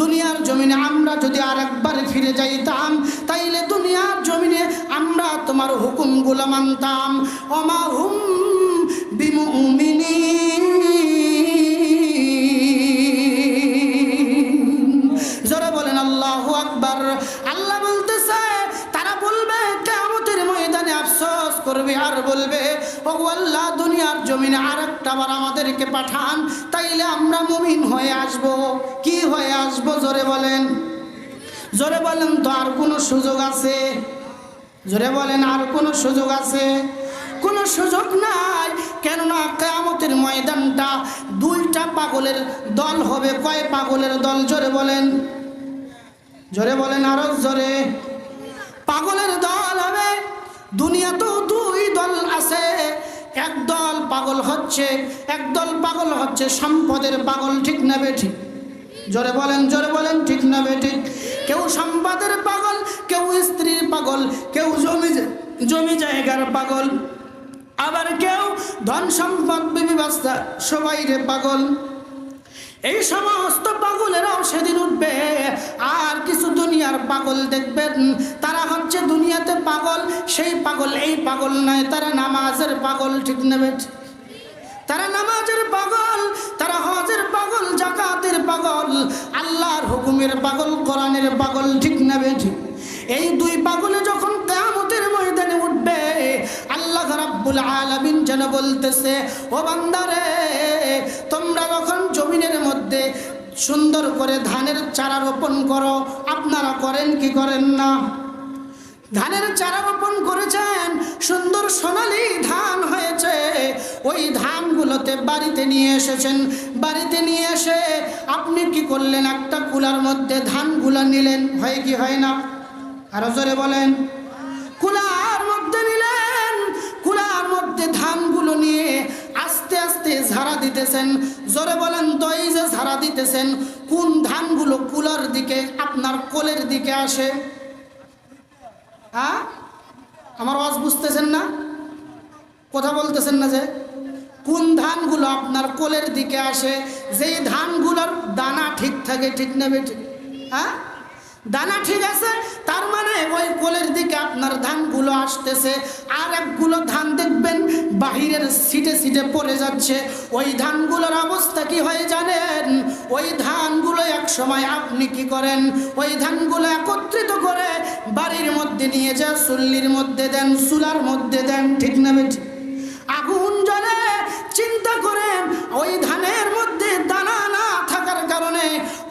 দুনিয়ার জমিনে আমরা যদি আরেকবার ফিরে যাইতাম, তাইলে দুনিয়ার জমিনে আমরা তোমার হুকুমগুলো মানতাম। অমা হুম জোরে বলেন, আল্লাহ আকবার। আল্লাহ বলতেছে, তারা বলবে কেমতের ময়দানে আফসোস করবে আর বলবে ও আল্লাহ, দুনিয়ার জমিনে আর একটা বার আমাদেরকে পাঠান, তাইলে আমরা মুমিন হয়ে আসব। কি হয়ে আসব, জোরে বলেন। জোরে বলেন তো আর কোনো সুযোগ আছে? জোরে বলেন, আর কোনো সুযোগ আছে? কোনো সুযোগ নাই, কেননা কেয়ামতের ময়দানটা দুইটা পাগলের দল হবে। কয় পাগলের দল? জোরে বলেন। জোরে বলেন আরও জোরে। পাগলের দল হবে, দুনিয়াতেও দুই দল আছে। এক দল পাগল হচ্ছে, একদল পাগল হচ্ছে, সম্পদের পাগল ঠিক না ঠিক? জোরে বলেন জোরে বলেন, ঠিক না ঠিক? কেউ সম্পদের পাগল, কেউ স্ত্রীর পাগল, কেউ জমি জমি জায়গার পাগল। আবার কেউ ধন সম্পদ বিবি সবাই রে পাগল। এই সমস্ত পাগলেরাও সেদিন উঠবে, আর কিছু দুনিয়ার পাগল দেখবেন, তারা হচ্ছে দুনিয়াতে পাগল, সেই পাগল, এই পাগল নয়। তারা নামাজের পাগল, ঠিক নেবে তারা নামাজের পাগল, তারা হজের পাগল, জাকাতের পাগল। আল্লাহর হুকুমের পাগল, কোরআনের পাগল, ঠিক নেবে ঠিক এই দুই পাগলে যখন কেয়ামতের ময়দানে উঠবে, আল্লাহ রাব্বুল আলামিন যেন বলতেছে, ও বান্দারে, তোমরা যখন জমিনের মধ্যে সুন্দর করে ধানের চারা রোপণ করো, আপনারা করেন কি করেন না? ধানের চারা রোপণ করেছেন, সুন্দর সোনালি ধান হয়েছে। ওই ধানগুলোতে বাড়িতে নিয়ে এসেছেন, বাড়িতে নিয়ে এসে আপনি কি করলেন? একটা কুলার মধ্যে ধানগুলো নিলেন, হয় কি হয় না? আরও জোরে বলেন। কুলার মধ্যে নিলেন, কুলার মধ্যে ধানগুলো নিয়ে আস্তে আস্তে ঝাড়া দিতেছেন। জোরে বলেন তো, এই যে ঝাড়া দিতেছেন, কোন ধানগুলো কুলার দিকে আপনার কোলের দিকে আসে? হ্যাঁ? আমার ওয়াজ বুঝতেছেন না? কথা বলতেছেন না যে, কোন ধানগুলো আপনার কোলের দিকে আসে? যেই ধানগুলোর দানা ঠিক থাকে, ঠিক নেবে ঠিক? হ্যাঁ? দানা ঠিক আছে? তার মানে ওই কোলের দিকে আপনার ধানগুলো আসতেছে। আর একগুলো ধান দেখবেন বাহিরের সিটে সিটে পড়ে যাচ্ছে। ওই ধানগুলোর অবস্থা কি হয় জানেন? ওই ধানগুলো এক সময় আপনি কি করেন? ওই ধানগুলো একত্রিত করে বাড়ির মধ্যে নিয়ে যা, চুল্লির মধ্যে দেন, চুলার মধ্যে দেন, ঠিক না বেঠিক? আগুন জ্বলে চিন্তা করেন, ওই ধানের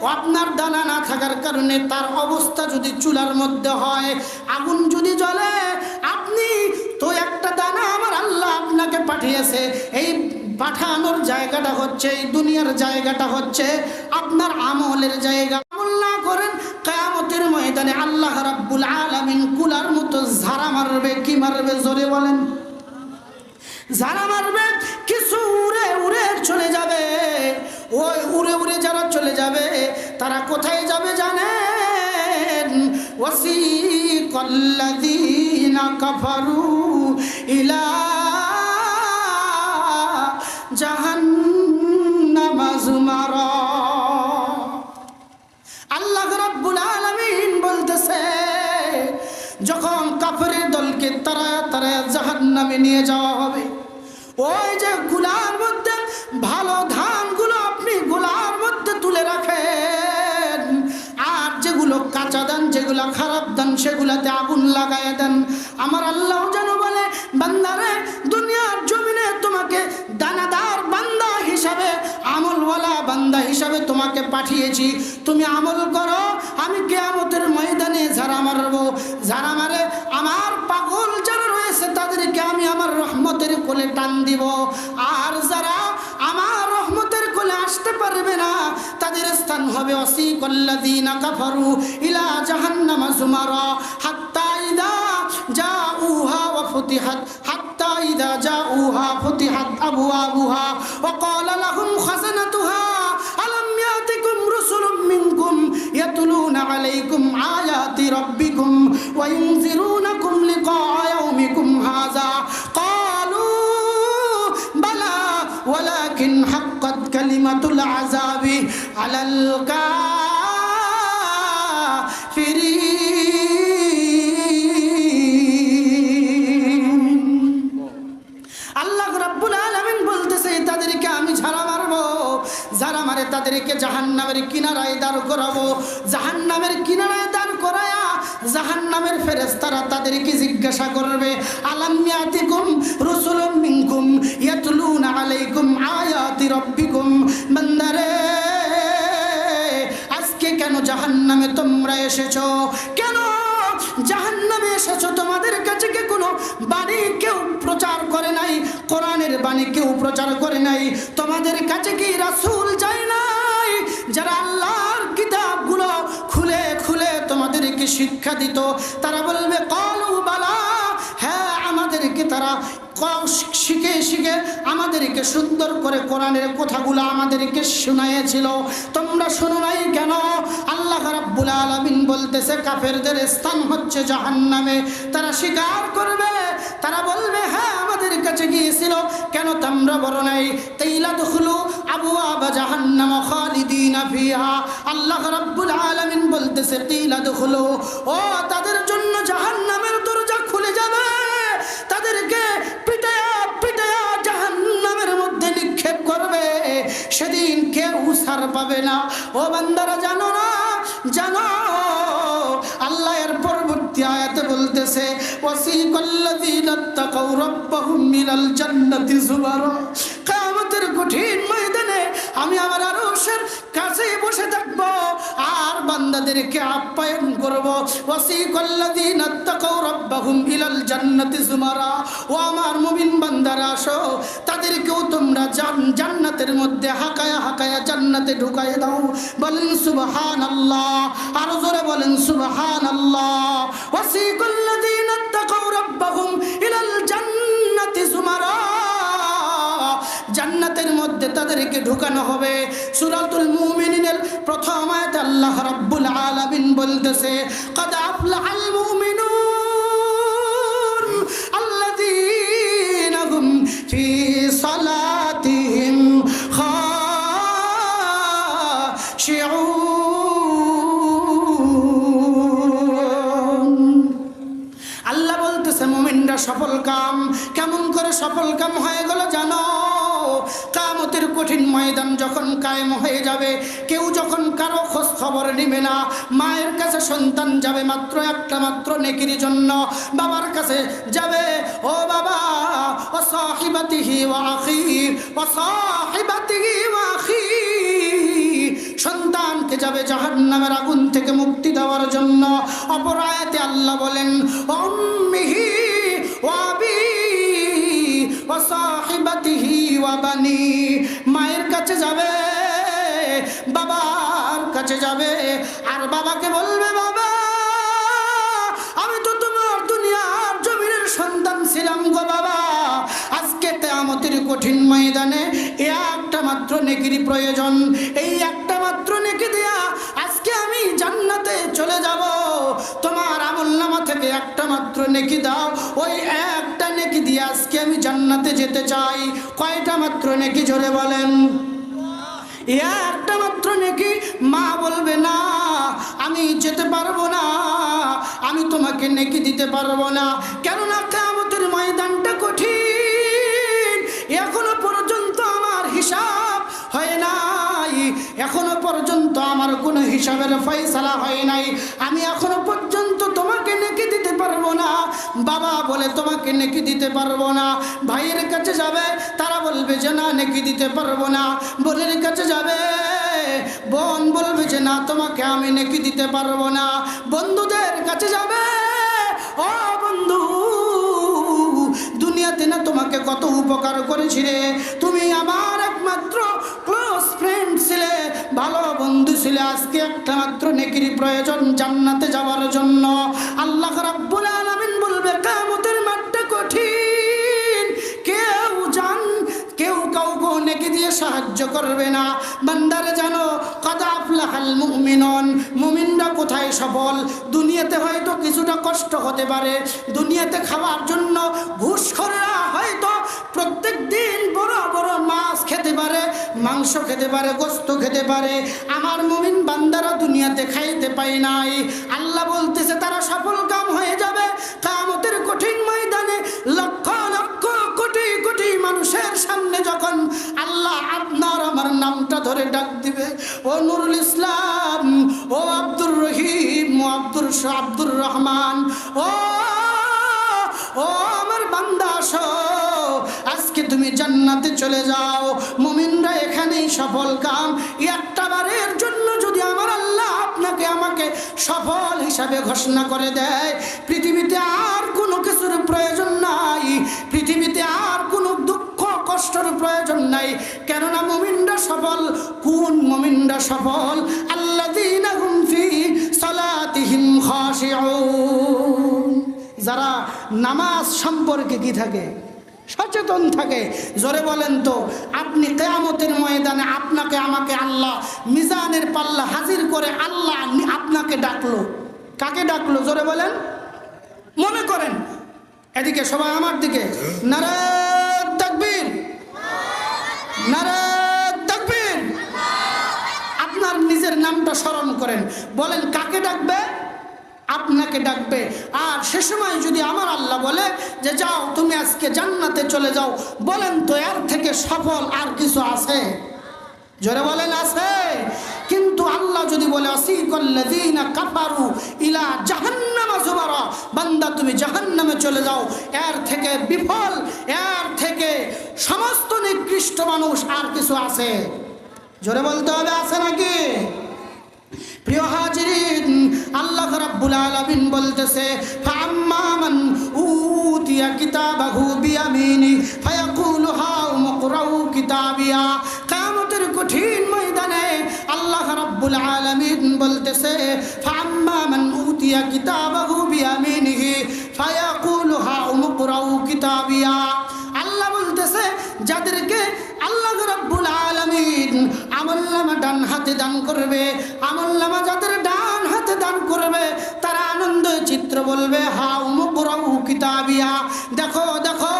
আপনার দানা না থাকার কারণে তার অবস্থা যদি চুলার মধ্যে হয়, আগুন যদি জ্বলে, আপনি তো একটা দানা আমার আল্লাহ আপনাকে পাঠিয়েছে। এই পাঠানোর জায়গাটা হচ্ছে, এই দুনিয়ার জায়গাটা হচ্ছে আপনার আমলের জায়গা। আমল না করেন, কেয়ামতের ময়দানে আল্লাহ রাব্বুল আলামিন কুলার মতো ঝাড়া মারবে, কি মারবে? জোরে বলেন। যারা মারবে, কিছু উড়ে উড়ে চলে যাবে। ওই উড়ে উড়ে যারা চলে যাবে, তারা কোথায় যাবে জানেন? ওয়াসিকাল্লাযীনা কাফারু ইলা আল্লাহ বলতেছে, যখন কাফেরের দলকে তারা তারা জাহান্নামে নিয়ে যাওয়া যেগুলো খারাপ দেন, সেগুলাতে আগুন লাগায় দেন। আমার আল্লাহ যেন বলে, বান্দারে, দুনিয়ার জমিনে তোমাকে দানাদার বান্দা হিসাবে, আমলওয়ালা বান্দা হিসাবে তোমাকে পাঠিয়েছি। তুমি আমল করো, আমি কেয়ামতের ময়দানে ঝাড়া মারবো। ঝাড়া মারে আমার পাগল যারা রয়েছে, তাদেরকে আমি আমার রহমতের কোলে টান দিব। আর যারা পারবে না। তাদের স্থান হবে অসিকল্লাদিনা কাফারু ইলা জাহান্নামা জুমারা। হাত্তা যা উহা ওয়া ফুতিহাত, হাত্তা যা উহা ফুতিহাত আবওয়াবুহা। ওয়া লাহুম আলাম ইয়াতিকুম রুসুলুম মিনকুম আলাইকুম আয়াতি রাব্বিকুম, ওয়া ইউনজিরুনাকুম লিকা কালিমাতুল আজাবি আলাল কাফিরি আল্লাহ রাব্বুল আলামিন বলতেছে, তাদেরকে আমি ঝাড়া মারবো। যারা মারে তাদেরকে জাহান্নামের কিনারায় দাঁড় করাবো। জাহান্নামের কিনারায় দাঁড় করায়া জাহান্নামের ফেরেশতারা তাদেরকে জিজ্ঞাসা করবে আলামিয়াতিকুম রুসুলুম মিনকুম ইয়াতলুনা আলাইকুম আয়াতি রাব্বিকুম? বান্দারে, আজকে কেন জাহান্নামে তোমরা এসেছ? কেন? জাহান্নামে এসেছ তোমাদের কাছে কি কোনো বাণী কেউ প্রচার করে নাই? কোরআনের বাণী কেউ প্রচার করে নাই? তোমাদের কাছে কি রাসুল যায় নাই? যারা আল্লাহর কিতাবগুলো খুলে খুলে তোমাদেরকে শিক্ষা দিত। তারা বলবে, কলু বালা হ্যাঁ আমাদেরকে তারা শিখে শিখে আমাদেরকে সুন্দর করে কোরআনের কথাগুলো আমাদেরকে শোনাইয়েছিল। তোমরা শোনো নাই কেন? আল্লাহ রাব্বুল আলামিন বলতেছে, কাফেরদের স্থান হচ্ছে জাহান্নামে। তারা স্বীকার করবে তারা বলবে হ্যাঁ আমাদের কাছে গিয়েছিল। কেন তোমরা বলো নাই? তাইলা দখলু আবু আবা জাহান্নাম খালিদিনা ফিহা। আল্লাহ রাব্বুল আলামিন বলতেছে তাইলা দখলু ও, তাদের জন্য জাহান্নামের দরজা খুলে যাবে। তাদেরকে পিটায়া পিটায়া জাহান্নামের মধ্যে নিক্ষেপ করবে। সেদিন কেউ সার পাবে না। ও বান্দারা, জানো না, জানো, আল্লাহ এর পরবর্তী আয়াতে বলতেছে ওয়াসিকাল্লাযীনা তাকাউ রাব্বাহুম মিনাল জান্নাতি যুমারা কিয়ামতের কঠিন ময়দানে আমি আমার আরশের কাছে বসে থাকব। আর বান্দাদেরকে আপ্যায়ন করব। ওয়াসিকাল্লাযীনা তাকাউ জান্নাতি যুমারা ও আমার মুমিন বান্দারা, আসো। তাদেরকেও তোমরা জান, জান্নাতের মধ্যে হাকায়া হাকায়া জান্নাতে দাও। বলেন সুবহানাল্লাহ। আরও জোরে বলেন সুবহানাল্লাহ। ওয়াসিকাল্লাযীনা তাকাউ রাব্বাহুম ইলাল জান্নাতের মধ্যে তাদেরকে ঢুকানো হবে। সুরাতুল মুমিনিনের প্রথম আয়াত আল্লাহ রাব্বুল আলামিন বলতেছে, কদ আফলাহাল মুমিনুন আল্লাযীনা হুম ফি সালাতিহিম আল্লাহ বলতেছে, মুমিনরা সফল কাম, কেমন করে সফল কাম হয়ে গেল জান কঠিন ময়দান যখন কায়েম হয়ে যাবে, কেউ যখন কারও খোঁজ খবর নেবে না, মায়ের কাছে সন্তান যাবে মাত্র একটা মাত্র নেকির জন্য, বাবার কাছে যাবে, ও বাবা, ও সাহিবাতিহি ওয়া আখি, ও সাহিবাতিহি ওয়া আখি। সন্তানকে যাবে জাহান্নামের আগুন থেকে মুক্তি দেওয়ার জন্য। অপরায়তে আল্লাহ বলেন অম্মিহি ওয়াবি মায়ের কাছে যাবে, বাবার কাছে যাবে, আর বাবাকে বলবে, বাবা, আমি তো তোমার দুনিয়ার জমিনের সন্তান ছিলাম গো বাবা। আজকে তেয়ামতের কঠিন ময়দানে এ একটা মাত্র নেকির প্রয়োজন। এই একটা মাত্র নেকি দেয়া আজকে আমি জান্নাতে চলে যাব। তোমার আমল নামা থেকে একটা মাত্র নেকি দাও। ওই একটা নেকি দিয়ে আজকে আমি জান্নাতে যেতে চাই। কয়টা মাত্র নেকি জোরে বলেন? একটা মাত্র নাকি মা বলবে, না, আমি যেতে পারব না। আমি তোমাকে নেকি দিতে পারব না। কেননা কামতের ময়দানটা কঠিন। এখনও পর্যন্ত আমার কোনো হিসাবের ফয়সালা হয় নাই। আমি এখনও পর্যন্ত তোমাকে নেকি দিতে পারব না। বাবা বলে তোমাকে নেকি দিতে পারব না। ভাইয়ের কাছে যাবে, তারা বলবে যে না, নেকি দিতে পারব না। বোনের কাছে যাবে, বোন বলবে যে না, তোমাকে আমি নেকি দিতে পারব না। বন্ধুদের কাছে যাবে, ও বন্ধু, দুনিয়াতে না তোমাকে কত উপকার করেছি রে। তুমি আমার একমাত্র ছিলে, ভালো বন্ধু ছিলে, আজকে একটা মাত্র নেকির প্রয়োজন জান্নাতে যাওয়ার জন্য। আল্লাহ রাব্বুল আলামিন বলবে, কামতের মাঠটা কঠিন। কেউ যান, কেউ কাউকে নেকি দিয়ে সাহায্য করবে না। বান্দারে জানো কাদা আফলাহাল মুমিনন মুমিনরা কোথায় সফল? দুনিয়াতে হয়তো কিছুটা কষ্ট হতে পারে। দুনিয়াতে খাওয়ার জন্য ঘুষ খোরেরা হয়তো প্রত্যেক দিন বড় বড় মাছ খেতে পারে, মাংস খেতে পারে, গোস্ত খেতে পারে। আমার মুমিন বান্দারা দুনিয়াতে খাইতে পাই নাই। আল্লাহ বলতেছে, তারা সফল তুমি জান্নাতে চলে যাও। মুমিনরা এখানেই সফল কাম। একটা বারের জন্য যদি আমার আল্লাহ আপনাকে আমাকে সফল হিসাবে ঘোষণা করে দেয়, পৃথিবীতে আর কোনো কিছুর প্রয়োজন নাই। পৃথিবীতে আর কোনো দুঃখ, কষ্টর প্রয়োজন নাই। কেননা মুমিনরা সফল, কোন মুমিনরা সফল? সালাতিহিম খাশিউন। যারা নামাজ সম্পর্কে কি থাকে? সচেতন থাকে। জোরে বলেন তো, আপনি কেয়ামতের ময়দানে আপনাকে, আমাকে আল্লাহ মিজানের পাল্লা হাজির করে আল্লাহ আপনাকে ডাকলো। কাকে ডাকলো? জোরে বলেন। মনে করেন। এদিকে সবাই আমার দিকে। নারায়ণ তাকবীর। নারায়ণ তাকবীর। আপনার নিজের নামটা স্মরণ করেন। বলেন, কাকে ডাকবে? আপনাকে ডাকবে। আর সে সময় যদি আমার আল্লাহ বলে যে, যাও, তুমি আজকে জান্নাতে চলে যাও, বলেন তো এর থেকে সফল আর কিছু আছে? জোরে বলেন, আছে। কিন্তু আল্লাহ যদি বলে আসিকল্লাযীনা কাফারু ইলা জাহান্নামা যুমারা বান্দা, তুমি জাহান্নামে চলে যাও। এর থেকে বিফল, এর থেকে সমস্ত নিকৃষ্ট মানুষ আর কিছু আছে। জোরে বলতে হবে, আছে নাকি? প্রিয় আল্লাহ রাব্বুল আলামিন বলতেছে ফাম্মা মান উতিয়া কিতাবাহু বিয়ামিনি, ফায়াকুলু হাউ মুকরাউ কিতাবিয়া। কিয়ামতের কঠিন ময়দানে আল্লাহ রাব্বুল আলামিন বলতেছে ফাম্মা মান উতিয়া কিতাবাহু বিয়ামিনিহি, ফায়াকুলু হাউ মুকরাউ কিতাবিয়া। আল্লাহ বলতেছে, যাদেরকে আল্লাহ রাব্বুল আলামিন আমলনামা ডান হাতে দান করবে আমলনামা যাদের ডান হাতে দান করবে, তারা আনন্দ চিত্র বলবে হাউ মুকরাউ কিতাবিয়া। দেখো দেখো,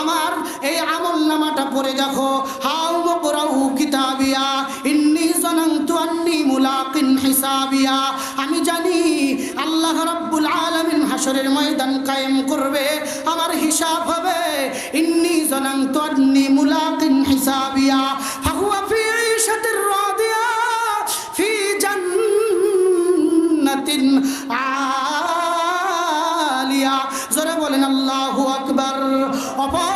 আমার এই আমলনামাটা পড়ে দেখো। হাউ মুকরাউ কিতাবিয়া। ইন্নী জানান্তু আন্নী মুলাকিন হিসাবিয়া। আমি জানি আল্লাহ রাব্বুল আলামিন হাসরের ময়দান কায়েম করবে, আমার হিসাব হবে, ইন্নী জানান্তু আন্নী মুলাকিন হিসাবিয়া। আলিয়া। জোরে বলেন আল্লাহু আকবার। অপর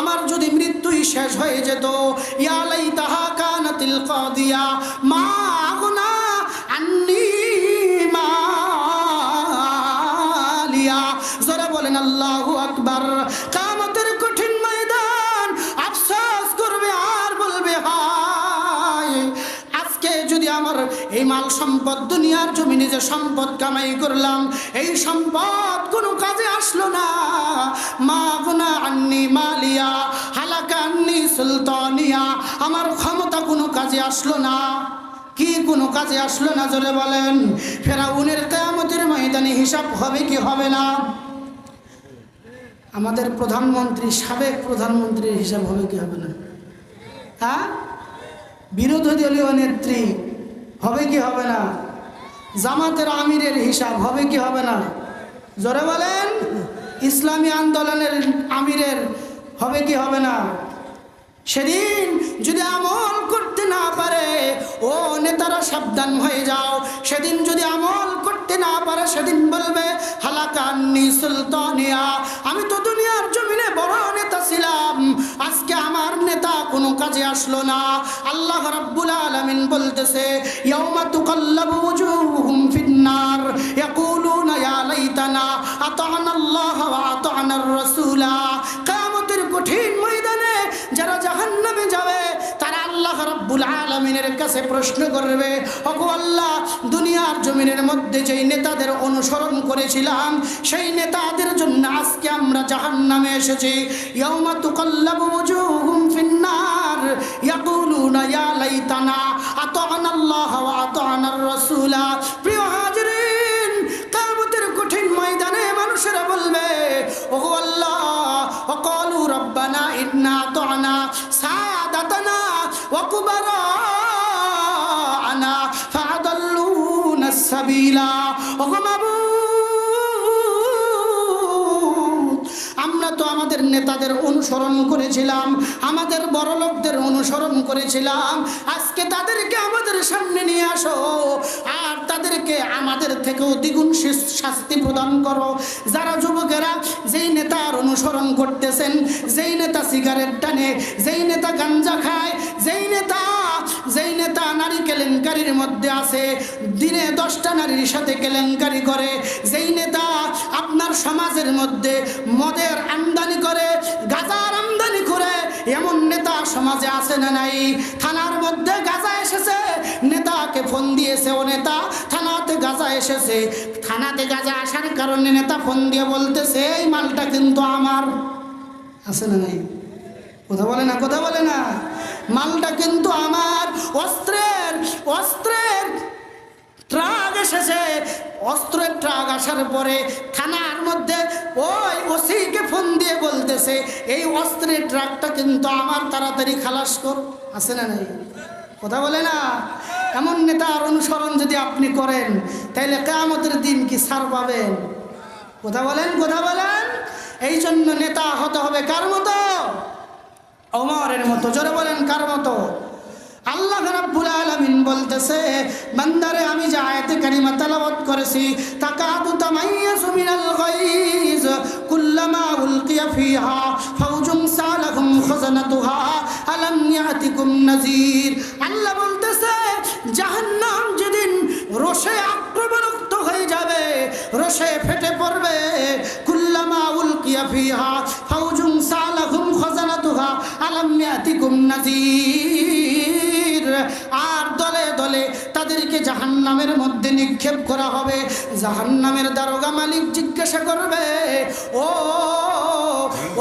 আমার যদি মৃত্যুই শেষ হয়ে যেত, ইয়া লাইতাহা কানাতিল কাদিয়া, মা আগনা আন্নি মালিয়া। জোরে বলেন, আল্লাহু আকবার। কামতের কঠিন ময়দান আফসোস করবে আর বলবে, হায়, আজকে যদি আমার এই মাল সম্পদ দুনিয়ার জমিনে যে সম্পদ কামাই করলাম, এই সম্পদ কোনো কাজে আসলো না। মা গুনা আন্নি মালিয়া, হালাকা আন্নি সুলতানিয়া, আমার ক্ষমতা কোনো কাজে আসলো না। কি কোনো কাজে আসলো না জোরে বলেন। ফেরাউনের কেয়ামতের ময়দানে হিসাব হবে কি হবে না? আমাদের প্রধানমন্ত্রী, সাবেক প্রধানমন্ত্রীর হিসাব হবে কি হবে না? হ্যাঁ? বিরোধী দলীয় নেত্রী হবে কি হবে না? জামাতের আমিরের হিসাব হবে কি হবে না? জোরে বলেন, ইসলামী আন্দোলনের আমিরের হবে কি হবে না? সেদিন যদি আমল করতে না পারে, ও নেতারা সাবধান হয়ে যাও। সেদিন যদি আমল করতে না পারে, সেদিন বলবে, হালাকান্নি সুলতানিয়া, আমি কাজে আসলো না, আল্লাহ রাব্বুল আলামিন বলতেছে, ইয়াউমা তুকাল্লাবু ওয়াজুহুম ফিন্নার, ইয়াকুলুনা ইয়া লাইতানা আতা'না আল্লাহ ওয়া আতা'না আর-রাসূলা কিয়ামতের কঠিন ময়দানে যারা জাহান্নামে যাবে, তারা আল্লাহ রাব্বুল আলামিনের কাছে প্রশ্ন করবে, ওগো আল্লাহ, দুনিয়ার জমিনের মধ্যে যেই নেতাদের অনুসরণ করেছিলাম, সেই নেতাদের জন্য আজকে আমরা জাহান্নামে এসেছি। ইয়াউমা তুকাল্লাবু ওয়াজুহুম ফিন্নার ইয়াকুলুনা ইয়া লাইতানা, আতানাল্লাহ ওয়া আতানার রাসূলা। প্রিয় হাজরিন, কিয়ামতের কঠিন ময়দানে মানুষেরা বলবে ওগো আল্লাহ, ওকালু রব্বানা ইন্না আতানা সাদাতানা ওয়া কুবারা আনা ফাদাল্লুনা সাবিলা। ওগো মাবুদ তো আমাদের নেতাদের অনুসরণ করেছিলাম, আমাদের বড় লোকদের অনুসরণ করেছিলাম। আজকে তাদেরকে আমাদের সামনে নিয়ে আসো, আর তাদেরকে আমাদের থেকেও দ্বিগুণ শাস্তি প্রদান করো। যারা যুবকেরা, যেই নেতার অনুসরণ করতেছেন, যেই নেতা সিগারেট টানে, যেই নেতা গাঞ্জা খায়, যেই নেতা যেই নেতা নারী কেলেঙ্কারির মধ্যে আছে, দিনে দশটা নারীর সাথে কেলেঙ্কারি করে, যেই নেতা আপনার সমাজের মধ্যে মদের আমদানি করে, গাজার আমদানি করে, এমন নেতা সমাজে আছে না নাই? থানার মধ্যে গাজা এসেছে, নেতাকে ফোন দিয়েছে ও নেতা, থানাতে গাজা এসেছে। থানাতে গাজা আসার কারণে নেতা ফোন দিয়ে বলতেছে, এই মালটা কিন্তু আমার। আছে না নাই? কথা বলে না, কথা বলে না। মালটা কিন্তু আমার। অস্ত্রের অস্ত্রের ট্রাক এসেছে। অস্ত্রের ট্রাক আসার পরে থানার মধ্যে ওই ওসিকে ফোন দিয়ে বলতেছে, এই অস্ত্রের ট্রাকটা কিন্তু আমার, তাড়াতাড়ি খালাস কর। আছে না নাই? কথা বলে না? এমন নেতার অনুসরণ যদি আপনি করেন তাহলে কেয়ামতের দিন কি সার পাবেন? কথা বলেন কথা বলেন। এই জন্য নেতা হতে হবে কার মতো? অমরের মতো, জোরে বলেন কার মতো? আল্লাহ রাব্বুল আলামিন বলতেছে, বান্দারে, আমি যে আয়াতে কারিমা তেলাওয়াত করেছি তাকাদু তামাইয়াসু মিনাল গায়জ, কুল্লামা উলকিয়া ফিহা ফাওজুম সালাহুম খাজানাতুহা, আলাম ইয়াতিকুম নাযীর। আল্লাহ বলতেছে, জাহান্নাম যেদিন রোষে আক্রমণাক্ত হয়ে যাবে রোষে তাদেরকে জাহান্নামের মধ্যে নিক্ষেপ করা হবে। জাহান্নামের দারোগা মালিক জিজ্ঞাসা করবে, ও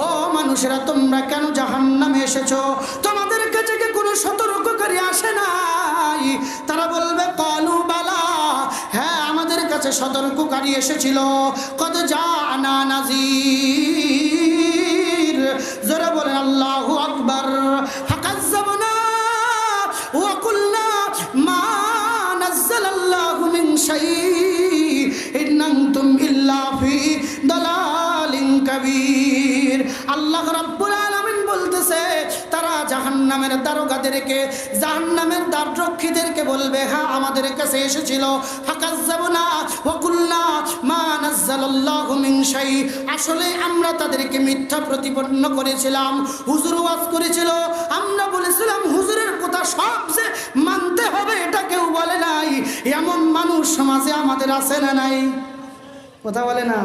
ও মানুষেরা, তোমরা কেন জাহান্নামে এসেছ? তোমাদের কাছে কি কোনো সতর্ককারী আসে নাই? তারা বলবে, কালু, বালা হ্যাঁ আমাদের কাছে সতর্ককারী এসেছিল। কত যা জানা নাজির জাহান্নামের দারোগাদেরকে, জাহান্নামের দ্বাররক্ষীদেরকে বলবে হ্যাঁ আমাদের কাছে এসেছিল। ফাকাজ্জাবনা ওয়া কুলনা মা নাযালাল্লাহু মিন শাই। আসলে আমরা তাদেরকে মিথ্যা প্রতিপন্ন করেছিলাম, হুজুর ওয়াজ করেছিল। আমরা বলেছিলাম, হুজুরের কথা সব মানতে হবে, এটা কেউ বলে নাই। এমন মানুষ সমাজে আমাদের আছে না নাই? কথা বলে না।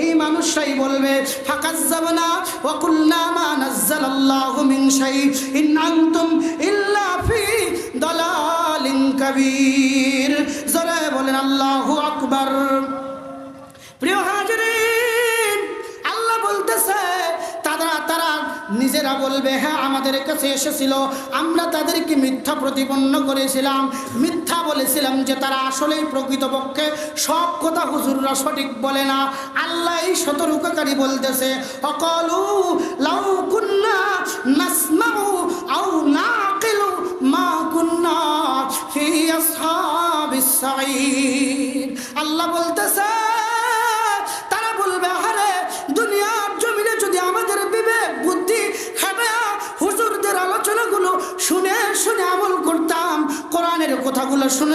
এই মানুষটাই বলবে, ফাকাজ্জাবনা ওয়া কুল্লা মা নাযালাল্লাহু মিন শাই। ইন আনতুম ইল্লা ফি দালালিন কাবীর। জোরে বলেন, আল্লাহু আকবার। প্রিয় হাজিরিন নিজেরা বলবে হ্যাঁ আমাদের কাছে এসেছিল। আমরা তাদেরকে মিথ্যা প্রতিপন্ন করেছিলাম। মিথ্যা বলেছিলাম যে তারা আসলেই প্রকৃতপক্ষে সব কথা হুজুররা সঠিক বলে না। আল্লাহ এই সতর্ককারী বলতেছে, অকলু লাউ কুন্না সাঈর আল্লাহ বলতেছে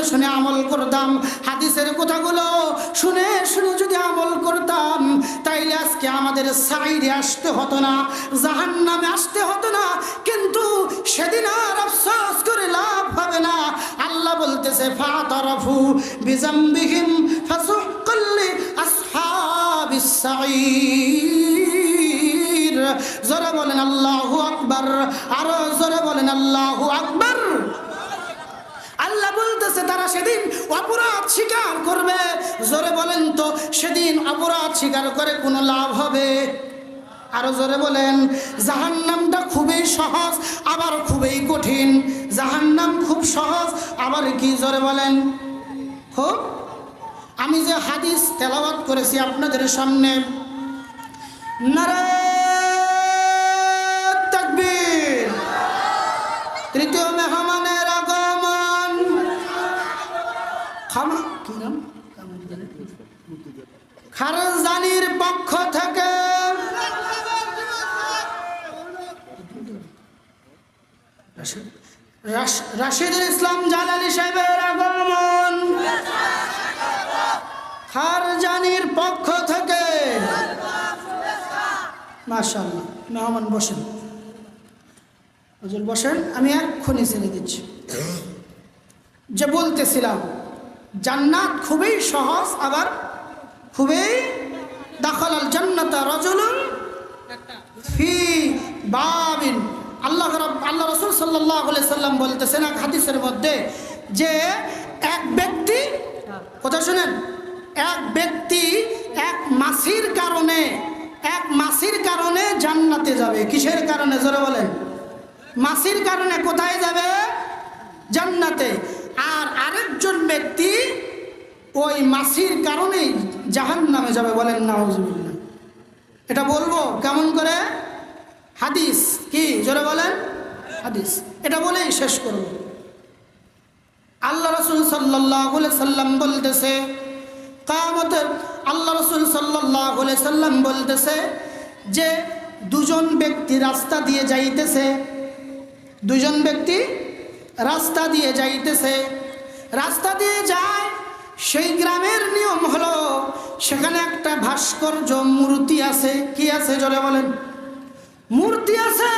শুনে আমল করতাম। হাদিসের কথাগুলো শুনে শুনে যদি আমল করতাম, তাইলে আজকে আমাদের সাইডে আসতে হতো না জাহান নামে আসতে হতো না, কিন্তু সেদিন আর আফসোস করে লাভ হবে না। আল্লাহ বলতেছে, ফাতারাফু বিজাম্বিহিম ফাসুক্কাল্লি আসহাবিস সাঈর জোরে বলেন আল্লাহু আকবার, আরও জোরে বলেন আল্লাহু আকবার। বলতেছে, তারা সেদিন অপরাধ স্বীকার করবে। জোরে বলেন তো, সেদিন অপরাধ স্বীকার করে কোনো লাভ হবে? আরও জোরে বলেন, জাহান্নামটা খুবই সহজ, আবার খুবই কঠিন। জাহান্নাম খুব সহজ, আবার কি জোরে বলেন? খুব? আমি যে হাদিস তেলাওয়াত করেছি আপনাদের সামনে। নারায়ণ খারজানির পক্ষ থেকে রাশ- রাশিদুল ইসলাম জালালি সাহেবের আগমন। খারজানির পক্ষ থেকে মাশাল্লাহ মেহমান বসেন। বসেন, আমি এক্ষুনি ছেড়ে দিচ্ছি। যে বলতেছিলাম, জান্নাত খুবই সহজ, আবার খুবই দাখলাল জান্নাতা রজুলুন ফি বাবিন। আল্লাহ আল্লাহ রসুল সাল্লাহ সাল্লাম বলতেছেন এক হাদিসের মধ্যে যে এক ব্যক্তি, কথা শুনেন, এক ব্যক্তি এক মাসির কারণে, এক মাসির কারণে জান্নাতে যাবে। কিসের কারণে? জোরে বলেন। মাসির কারণে কোথায় যাবে? জান্নাতে। আর আরেকজন ব্যক্তি ওই মাসির কারণেই জাহান নামে যাবে বলেন নাউজুবিল্লাহ। এটা বলব কেমন করে? হাদিস কি? জোরে বলেন। হাদিস। এটা বলেই শেষ করব। আল্লাহ রসুল সাল্লাহ সাল্লাম বলতেছে কামতের আল্লাহ রসুল সাল্লাহ সাল্লাম বলতেছে যে দুজন ব্যক্তি রাস্তা দিয়ে যাইতেছে, দুজন ব্যক্তি রাস্তা দিয়ে যাইতেছে। রাস্তা দিয়ে যায় সেই গ্রামের নিয়ম হলো, সেখানে একটা ভাস্কর্য মূর্তি আছে। কি আছে জলে বলেন? মূর্তি আছে।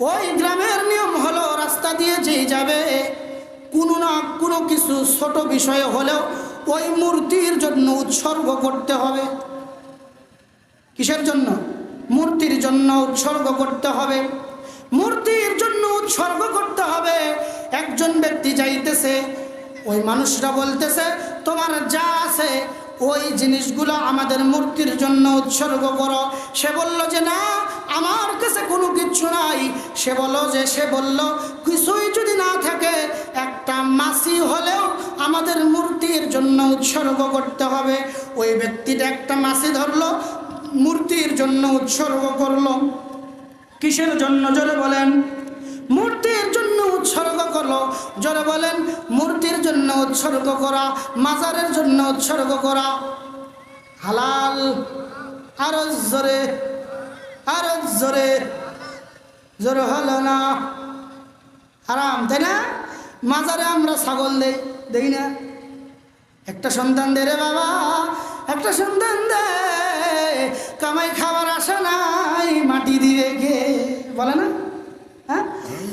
ওই গ্রামের নিয়ম হলো, রাস্তা দিয়ে যেই যাবে, কোনো না কোনো কিছু ছোট বিষয় হলেও ওই মূর্তির জন্য উৎসর্গ করতে হবে। কিসের জন্য? মূর্তির জন্য উৎসর্গ করতে হবে। মূর্তির জন্য উৎসর্গ করতে হবে। একজন ব্যক্তি যাইতেছে ওই মানুষরা বলতেছে, তোমার যা আছে, ওই জিনিসগুলো আমাদের মূর্তির জন্য উৎসর্গ করো। সে বলল যে, না, আমার কাছে কোনো কিছু নাই। সে বলল যে, সে বলল, কিছুই যদি না থাকে, একটা মাসি হলেও আমাদের মূর্তির জন্য উৎসর্গ করতে হবে। ওই ব্যক্তিটা একটা মাসি ধরলো, মূর্তির জন্য উৎসর্গ করল। কিসের জন্য? জোরে বলেন। মূর্তির জন্য উৎসর্গ করল জোরে বলেন, মূর্তির জন্য উৎসর্গ করা, মাজারের জন্য উৎসর্গ করা। হালাল। আরও জোরে আরও জোরে। জোরে হলো না। আরাম তাই না? মাজারে আমরা ছাগল দেই দেই না। একটা সন্তান দে রে বাবা, একটা সন্তান দে। কামাই খাবার আশা নাই, মাটি দিয়ে গে। বলে না?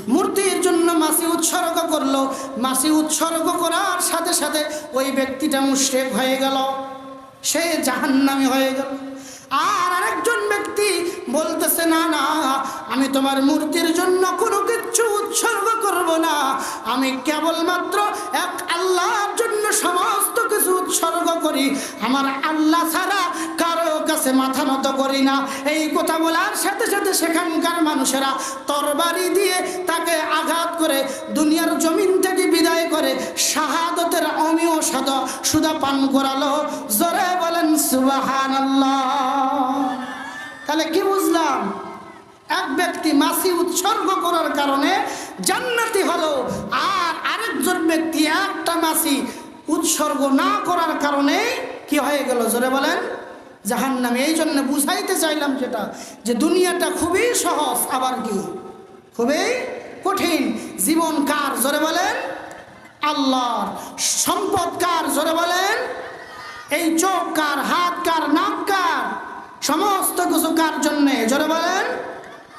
মূর্তির জন্য মাসি উৎসর্গ করল। মাসি উৎসর্গ করার সাথে সাথে ওই ব্যক্তিটা মুশ্রেক হয়ে গেল। সে জাহান্নামি হয়ে গেল। আর আরেকজন ব্যক্তি বলতেছে, না না, আমি তোমার মূর্তির জন্য কোনো কিছু উৎসর্গ করব না। আমি কেবলমাত্র এক আল্লাহর জন্য সমস্ত কিছু উৎসর্গ করি। আমার আল্লাহ ছাড়া কারও কাছে মাথা নত করি না। এই কথা বলার সাথে সাথে সেখানকার মানুষেরা তরবারি দিয়ে তাকে আঘাত করে, দুনিয়ার জমিন থেকে বিদায় করে, শাহাদতের অমিয় সাদ সুদা পান করালো। জোরে বলেন সুবাহান তাহলে কি বুঝলাম? এক ব্যক্তি মাসি উৎসর্গ করার কারণে জান্নাতি হলো, আর আরেকজন ব্যক্তি একটা মাসি উৎসর্গ না করার কারণে কি হয়ে গেল? জোরে বলেন। জাহান নামে এই জন্য বুঝাইতে চাইলাম যেটা, যে দুনিয়াটা খুবই সহজ, আবার কি? খুবই কঠিন। জীবন কার? জোরে বলেন। আল্লাহর। সম্পদ কার? জোরে বলেন। এই চোখ কার? হাত কার? নাক কার? সমস্ত কিছু কার জন্যে? জোরে বলেন।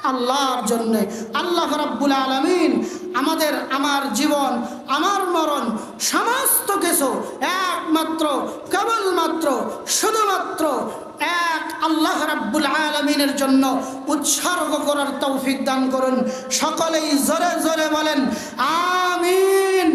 আল্লাহর জন্যে। আল্লাহ রাব্বুল আলমিন আমাদের, আমার জীবন, আমার মরণ, সমস্ত কিছু একমাত্র, কেবলমাত্র, শুধুমাত্র এক আল্লাহ রাব্বুল আলমিনের জন্য উৎসর্গ করার তৌফিক দান করুন। সকলেই জোরে জোরে বলেন, আমিন।